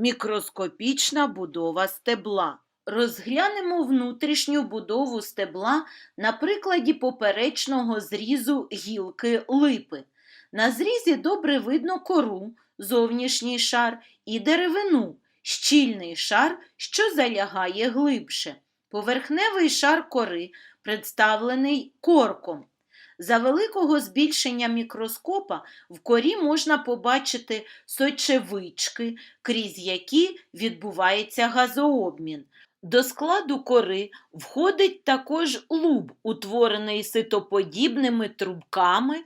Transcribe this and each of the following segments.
Мікроскопічна будова стебла. Розглянемо внутрішню будову стебла на прикладі поперечного зрізу гілки липи. На зрізі добре видно кору, зовнішній шар і деревину, щільний шар, що залягає глибше. Поверхневий шар кори представлений корком. За великого збільшення мікроскопа в корі можна побачити сочевички, крізь які відбувається газообмін. До складу кори входить також луб, утворений ситоподібними трубками,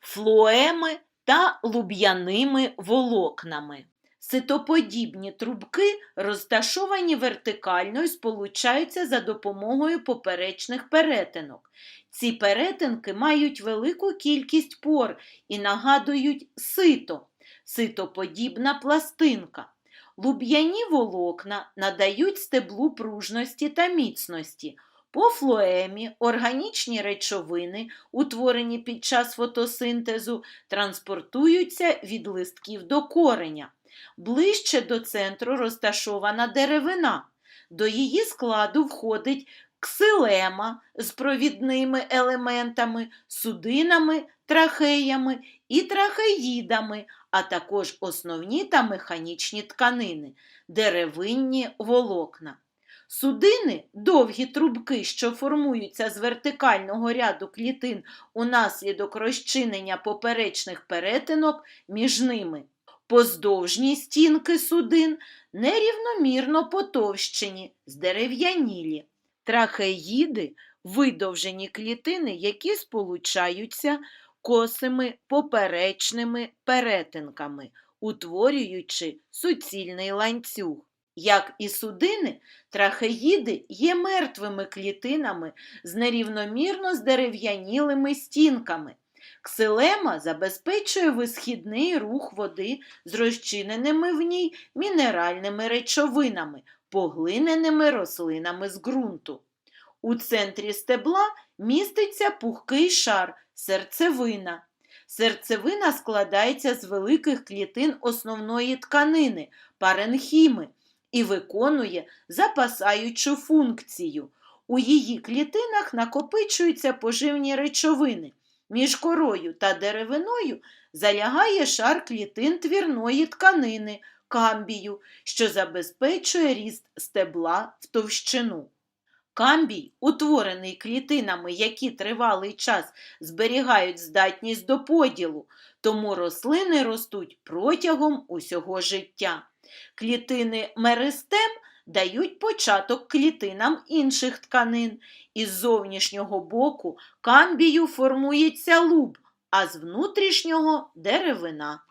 флоеми та луб'яними волокнами. Ситоподібні трубки розташовані вертикально і сполучаються за допомогою поперечних перетинок. Ці перетинки мають велику кількість пор і нагадують сито, ситоподібна пластинка. Луб'яні волокна надають стеблу пружності та міцності. По флоемі органічні речовини, утворені під час фотосинтезу, транспортуються від листків до кореня. Ближче до центру розташована деревина. До її складу входить ксилема з провідними елементами, судинами, трахеями і трахеїдами, а також основні та механічні тканини, деревинні волокна. Судини довгі трубки, що формуються з вертикального ряду клітин унаслідок розчинення поперечних перетинок між ними. Поздовжні стінки судин нерівномірно потовщені, здерев'янілі. Трахеїди видовжені клітини, які сполучаються косими поперечними перетинками, утворюючи суцільний ланцюг. Як і судини, трахеїди є мертвими клітинами з нерівномірно здерев'янілими стінками. Ксилема забезпечує висхідний рух води з розчиненими в ній мінеральними речовинами, поглиненими рослинами з ґрунту. У центрі стебла міститься пухкий шар серцевина. Серцевина складається з великих клітин основної тканини паренхіми і виконує запасаючу функцію. У її клітинах накопичуються поживні речовини. Між корою та деревиною залягає шар клітин твірної тканини камбію, що забезпечує ріст стебла в товщину. Камбій, утворений клітинами, які тривалий час зберігають здатність до поділу, тому рослини ростуть протягом усього життя. Клітини меристем дають початок клітинам інших тканин. Із зовнішнього боку камбію формується луб, а з внутрішнього деревина.